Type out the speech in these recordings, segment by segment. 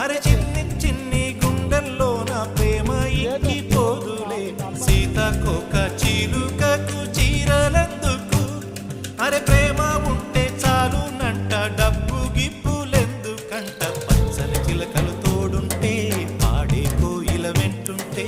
అరే చిన్ని చిన్ని గుండెల్లో నా ప్రేమ పోదులే సీతకొక చిలుకకు చీరలందుకు? అరే ప్రేమ ఉంటే చాలు నంట డబ్బు గిప్పులెందుకంట పచ్చని చిలకలు తోడుంటే పాడే కోయిల వెంటుంటే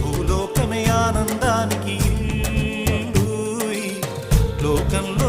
భూలోకమే ఆనందానికి లోకంలో